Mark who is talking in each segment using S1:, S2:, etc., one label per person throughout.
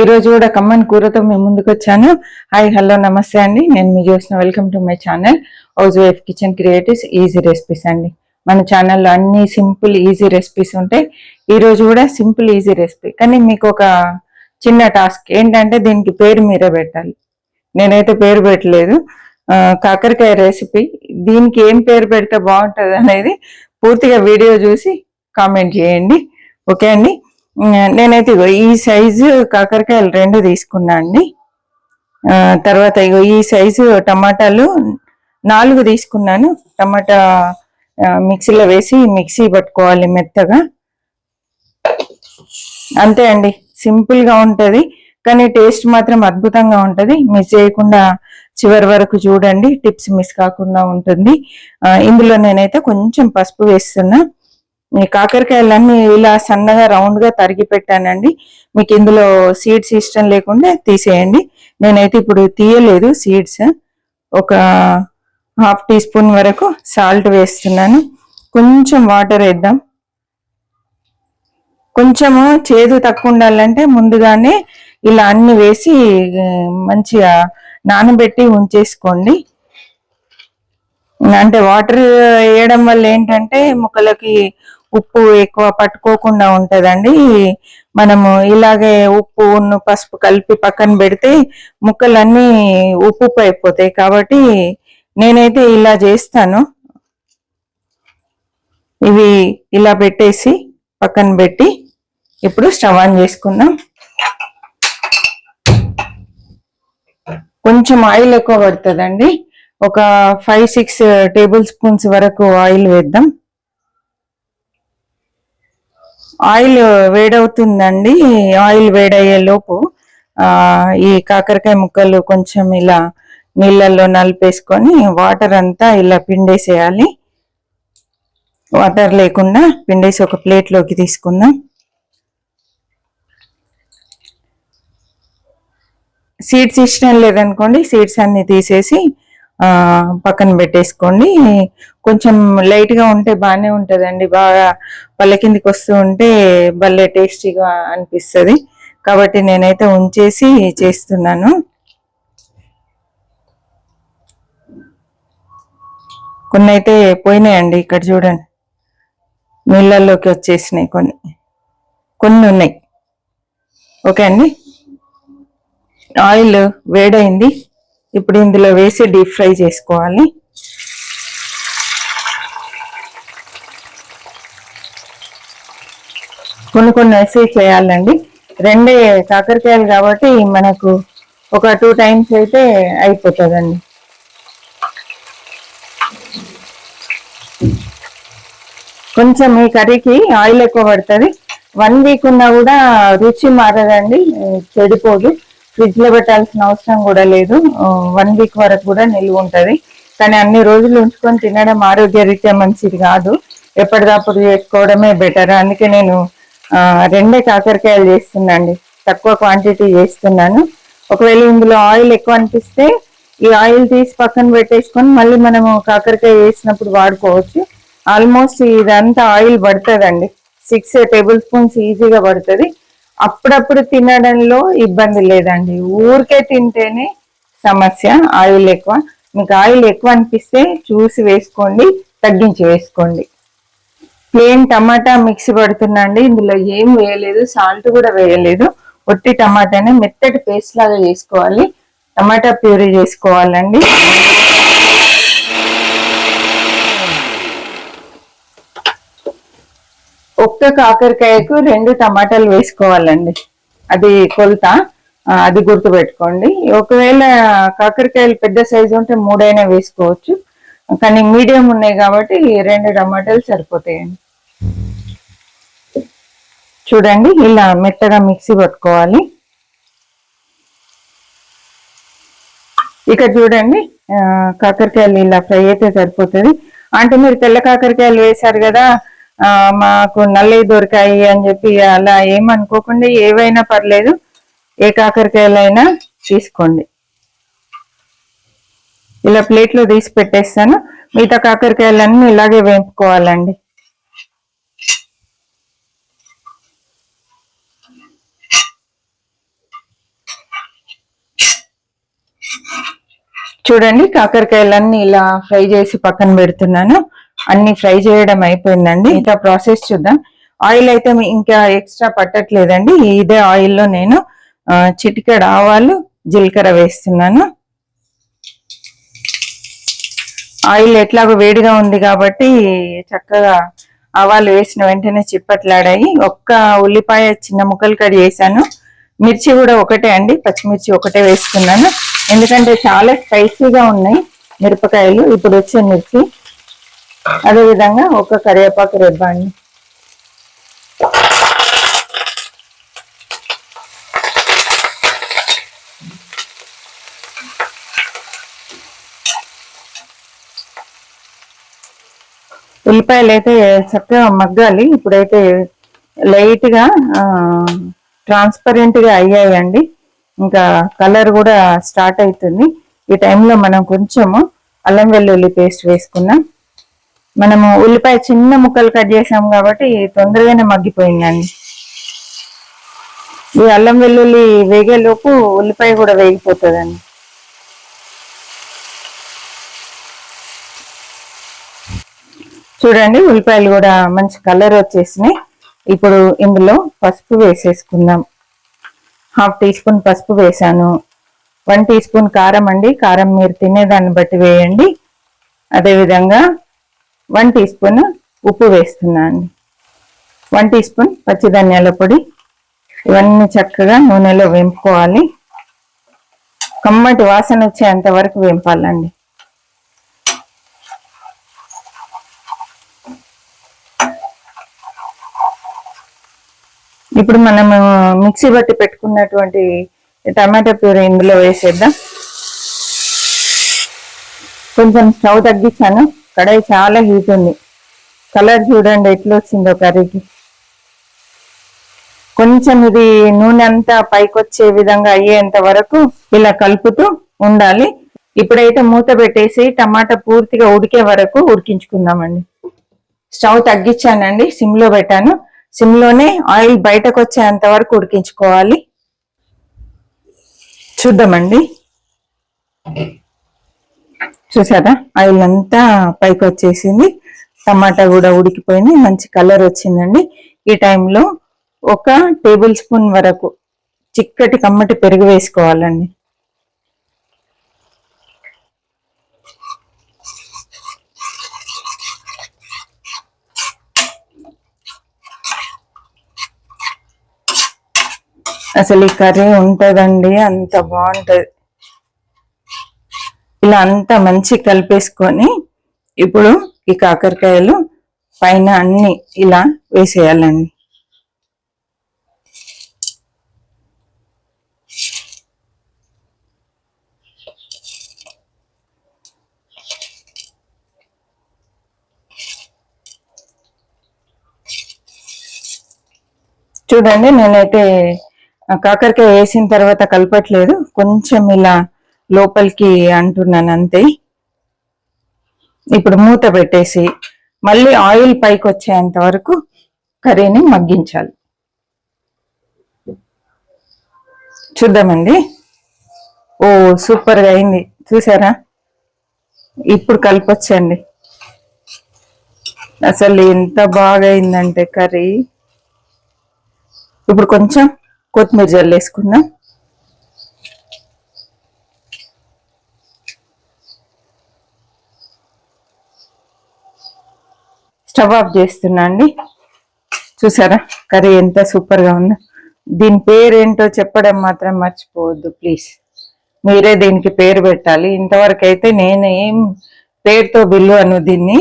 S1: ఈరోజు కూడా కమ్మని కూరతో మేము ముందుకు వచ్చాను హాయ్ హలో నమస్తే అండి. నేను మీ చూసిన welcome to my channel housewife kitchen creatives easy recipes అండి. మన ఛానల్లో అన్ని సింపుల్ ఈజీ రెసిపీస్ ఉంటాయి. ఈరోజు కూడా సింపుల్ ఈజీ రెసిపీ కానీ మీకు ఒక చిన్న టాస్క్ ఏంటంటే దీనికి పేరు మీరే పెట్టాలి. నేనైతే పేరు పెట్టలేదు. కాకరకాయ రెసిపీ దీనికి ఏం పేరు పెడితే బాగుంటుంది అనేది పూర్తిగా వీడియో చూసి కామెంట్ చేయండి. ఓకే అండి? నేనైతే ఇగో ఈ సైజు కాకరకాయలు రెండు తీసుకున్నా అండి. తర్వాత ఇగో ఈ సైజు టమాటాలు నాలుగు తీసుకున్నాను. టమాటా మిక్సీలో వేసి మిక్సీ పట్టుకోవాలి మెత్తగా. అంతే అండి. సింపుల్గా ఉంటుంది. కానీ టేస్ట్ మాత్రం అద్భుతంగా ఉంటుంది. మిస్ చేయకుండా చివరి వరకు చూడండి. టిప్స్ మిస్ కాకుండా ఉంటుంది. ఇందులో నేనైతే కొంచెం పసుపు వేస్తున్నా. ఈ కాకరకాయలన్నీ ఇలా సన్నగా రౌండ్గా తరిగి పెట్టానండి. మీకు ఇందులో సీడ్స్ ఇష్టం లేకుండా తీసేయండి. నేనైతే ఇప్పుడు తీయలేదు సీడ్స్ ఒక హాఫ్ టీ స్పూన్ వరకు సాల్ట్ వేస్తున్నాను. కొంచెం వాటర్ వేద్దాం. కొంచెము చేదు తక్కువ ఉండాలంటే ముందుగానే ఇలా అన్ని వేసి మంచిగా నానబెట్టి ఉంచేసుకోండి. అంటే వాటర్ వేయడం వల్ల ఏంటంటే ముక్కలకి ఉప్పు ఎక్కువ పట్టుకోకుండా ఉంటుందండి. మనము ఇలాగే ఉప్పు ఉన్ను పసుపు కలిపి పక్కన పెడితే ముక్కలన్నీ ఉప్పు ఉప్పు అయిపోతాయి కాబట్టి నేనైతే ఇలా చేస్తాను. ఇవి ఇలా పెట్టేసి పక్కన పెట్టి ఇప్పుడు స్టవ్ ఆన్ చేసుకుందాం. కొంచెం ఆయిల్ ఎక్కువ పడుతుందండి. ఒక ఫైవ్ సిక్స్ టేబుల్ స్పూన్స్ వరకు ఆయిల్ వేద్దాం. ఆయిల్ వేడవుతుందండి. ఆయిల్ వేడయ్యే లోపు ఈ కాకరకాయ ముక్కలు కొంచెం ఇలా నీళ్ళల్లో నలిపేసుకొని వాటర్ అంతా ఇలా పిండేసేయాలి. వాటర్ లేకుండా పిండేసి ఒక ప్లేట్లోకి తీసుకుందాం. సీడ్స్ ఇష్టం లేదనుకోండి సీడ్స్ అన్ని తీసేసి పక్కన పెట్టేసుకోండి. కొంచెం లైట్గా ఉంటే బాగానే ఉంటుందండి. బాగా పళ్ళ కిందికి వస్తూ ఉంటే భలే టేస్టీగా అనిపిస్తుంది. కాబట్టి నేనైతే ఉంచేసి చేస్తున్నాను. కొన్ని అయితే పోయినాయండి ఇక్కడ చూడండి. నీళ్ళల్లోకి వచ్చేసినాయి కొన్ని. కొన్ని ఉన్నాయి. ఓకే అండి. ఆయిల్ వేడైంది. ఇప్పుడు ఇందులో వేసి డీప్ ఫ్రై చేసుకోవాలి. కొన్ని కొన్ని వేసి చేయాలండి. రెండే కాకరకాయలు కాబట్టి మనకు ఒక టూ టైమ్స్ అయితే అయిపోతుందండి. కొంచెం ఈ కర్రీకి ఆయిల్ ఎక్కువ పడుతుంది. వన్ వీక్ ఉన్నా కూడా రుచి మారదండి చెడిపోదు. ఫ్రిడ్జ్లో పెట్టాల్సిన అవసరం కూడా లేదు. వన్ వీక్ వరకు కూడా నిల్వ ఉంటుంది. కానీ అన్ని రోజులు ఉంచుకొని తినడం ఆరోగ్యరీత్యా మంచిది కాదు. ఎప్పటికప్పుడు చేసుకోవడమే బెటర్ అందుకే నేను రెండే కాకరకాయలు చేస్తున్నాండి. తక్కువ క్వాంటిటీ చేస్తున్నాను. ఒకవేళ ఇందులో ఆయిల్ ఎక్కువ అనిపిస్తే ఈ ఆయిల్ తీసి పక్కన పెట్టేసుకొని మళ్ళీ మనము కాకరకాయ వేసినప్పుడు వాడుకోవచ్చు. ఆల్మోస్ట్ ఇదంతా ఆయిల్ పడుతుందండి. సిక్స్ టేబుల్ స్పూన్స్ ఈజీగా పడుతుంది. అప్పుడప్పుడు తినడంలో ఇబ్బంది లేదండి. ఊరికే తింటేనే సమస్య ఆయిల్ ఎక్కువ. మీకు ఆయిల్ ఎక్కువ అనిపిస్తే చూసి వేసుకోండి తగ్గించి వేసుకోండి. ప్లేన్ టమాటా మిక్సీ పడుతుందండి. అండి ఇందులో ఏం వేయలేదు సాల్ట్ కూడా వేయలేదు. ఒట్టి టమాటానే మెత్తటి పేస్ట్ లాగా చేసుకోవాలి. టమాటా ప్యూరీ చేసుకోవాలండి. ఒక్క కాకరకాయకు రెండు టమాటాలు వేసుకోవాలండి. అది కొలత అది గుర్తు పెట్టుకోండి ఒకవేళ కాకరకాయలు పెద్ద సైజు ఉంటే మూడైనా వేసుకోవచ్చు. కానీ మీడియం ఉన్నాయి కాబట్టి రెండు టమాటాలు సరిపోతాయండి. చూడండి ఇలా మెత్తగా మిక్సీ పట్టుకోవాలి. ఇక చూడండి కాకరకాయలు ఇలా ఫ్రై అయితే సరిపోతుంది. అంటే మీరు తెల్ల కాకరకాయలు వేశారు కదా మాకు నల్లవి దొరికాయి అని చెప్పి అలా ఏమనుకోకుండా ఏవైనా పర్లేదు ఏ కాకరకాయలైనా తీసుకోండి. ఇలా ప్లేట్లో తీసి పెట్టేస్తాను. మిగతా కాకరకాయలన్నీ ఇలాగే వేపుకోవాలండి. చూడండి కాకరకాయలన్నీ ఇలా ఫ్రై చేసి పక్కన పెడుతున్నాను. అన్ని ఫ్రై చేయడం అయిపోయిందండి. ఇంకా ప్రాసెస్ చూద్దాం. ఆయిల్ అయితే ఇంకా ఎక్స్ట్రా పట్టట్లేదండి. ఇదే ఆయిల్లో నేను చిటికెడ చిటికెడు ఆవాలు జీలకర్ర వేస్తున్నాను. ఆయిల్ ఎట్లాగో వేడిగా ఉంది కాబట్టి చక్కగా ఆవాలు వేసిన వెంటనే చిప్పట్లాడాయి. ఒక్క ఉల్లిపాయ చిన్న ముక్కలు కట్ చేశాను. మిర్చి కూడా ఒకటే అండి. పచ్చిమిర్చి ఒకటే వేసుకున్నాను ఎందుకంటే చాలా స్పైసీగా ఉన్నాయి మిరపకాయలు. ఇప్పుడు వచ్చే మిర్చి. అదే విధంగా ఒక కరివేపాకు రెబ్బాన్ని ఉల్లిపాయలు అయితే చక్కగా మగ్గాలి. ఇప్పుడైతే లైట్గా ట్రాన్స్పరెంట్గా అయ్యాయండి. ఇంకా కలర్ కూడా స్టార్ట్ అవుతుంది. ఈ టైంలో మనం కొంచెము అల్లం వెల్లుల్లి పేస్ట్ వేసుకున్నాం మనము ఉల్లిపాయ చిన్న ముక్కలు కట్ చేసాం కాబట్టి తొందరగానే మగ్గిపోయిందండి. ఈ అల్లం వెల్లుల్లి వేగేలోపు ఉల్లిపాయ కూడా వేగిపోతుందండి. చూడండి ఉల్లిపాయలు కూడా మంచి కలర్ వచ్చేసినాయి. ఇప్పుడు ఇందులో పసుపు వేసేసుకుందాం. హాఫ్ టీ స్పూన్ పసుపు వేసాను వన్ టీ స్పూన్ కారం అండి. కారం మీరు తినేదాన్ని బట్టి వేయండి. అదేవిధంగా వన్ టీ స్పూన్ ఉప్పు వేస్తున్నాను. వన్ టీ స్పూన్ పచ్చి ధనియాల పొడి. ఇవన్నీ చక్కగా నూనెలో వేంపుకోవాలి. కమ్మటి వాసన వచ్చేంత వరకు వేంపాలండి. ఇప్పుడు మనము మిక్సీ బట్టి పెట్టుకున్నటువంటి టమాటా ప్యూరీ ఇందులో వేసేద్దాం. కొంచెం స్టవ్ తగ్గించాను. కడాయి చాలా హీట్ ఉంది. కలర్ చూడండి ఎట్లా వచ్చిందో కర్రీకి. కొంచెం ఇది నూనె అంతా పైకి వచ్చే విధంగా అయ్యేంత వరకు ఇలా కలుపుతూ ఉండాలి. ఇప్పుడైతే మూత పెట్టేసి టమాటా పూర్తిగా ఉడికే వరకు ఉడికించుకుందామండి. స్టవ్ తగ్గించానండి సిమ్లో పెట్టాను. సిమ్లోనే ఆయిల్ బయటకు వచ్చేంత వరకు ఉడికించుకోవాలి. చూద్దామండి. చూసారా? ఆయిల్ అంతా పైకి వచ్చేసింది టమాటా కూడా ఉడికిపోయింది. మంచి కలర్ వచ్చిందండి. ఈ టైంలో ఒక టేబుల్ స్పూన్ వరకు చిక్కటి కమ్మటి పెరుగు వేసుకోవాలండి. అసలు ఈ కర్రీ ఉంటుందండి. అంత బాగుంటుంది. ఇలా అంతా మంచి కలిపేసుకొని ఇప్పుడు ఈ కాకరకాయలు పైన అన్ని ఇలా వేసేయాలండి. చూడండి నేనైతే కాకరకాయ వేసిన తర్వాత కలపట్లేదు. కొంచెం ఇలా లోపలికి అంటున్నాను అంతే. ఇప్పుడు మూత పెట్టేసి మళ్ళీ ఆయిల్ పైకి వచ్చేంత వరకు కర్రీని మగ్గించాలి. చూద్దామండి. ఓ సూపర్గా అయింది. చూసారా? ఇప్పుడు కలిపొచ్చండి అసలు ఎంత బాగా అయిందంటే కర్రీ. ఇప్పుడు కొంచెం కొత్తిమీర జల్లేసుకుందాం. స్టవ్ చేస్తున్నా అండి. చూసారా? కర్రీ ఎంత సూపర్గా ఉందో. దీని పేరు ఏంటో చెప్పడం మాత్రం మర్చిపోవద్దు ప్లీజ్. మీరే దీనికి పేరు పెట్టాలి. ఇంతవరకు అయితే నేను ఏం పేరుతో బిల్లు అను దీన్ని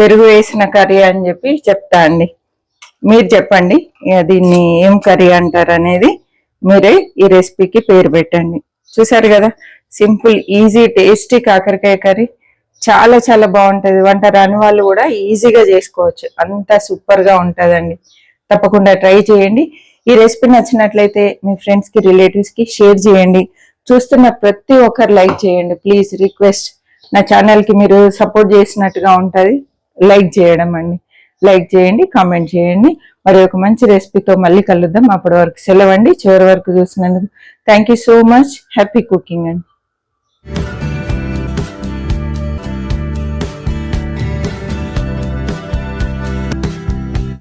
S1: పెరుగు వేసిన కర్రీ అని చెప్పి చెప్తా అండి. మీరు చెప్పండి దీన్ని ఏం కర్రీ అంటారు అనేది మీరే ఈ రెసిపీకి పేరు పెట్టండి. చూసారు కదా? సింపుల్ ఈజీ టేస్టీ కాకరకాయ కర్రీ. చాలా చాలా బాగుంటుంది. వంట రాని వాళ్ళు కూడా ఈజీగా చేసుకోవచ్చు. అంత సూపర్గా తప్పకుండా ట్రై చేయండి. ఈ రెసిపీ నచ్చినట్లయితే మీ ఫ్రెండ్స్కి రిలేటివ్స్కి షేర్ చేయండి. చూస్తున్న ప్రతి ఒక్కరు లైక్ చేయండి. ప్లీజ్ రిక్వెస్ట్ నా ఛానల్కి మీరు సపోర్ట్ చేసినట్టుగా ఉంటుంది. లైక్ చేయడం అండి. లైక్ చేయండి కామెంట్ చేయండి. మరి ఒక మంచి రెసిపీతో మళ్ళీ కలుద్దాం. అప్పటి వరకు సెలవండి చివరి వరకు చూసినందుకు thank you so much happy cooking అండి.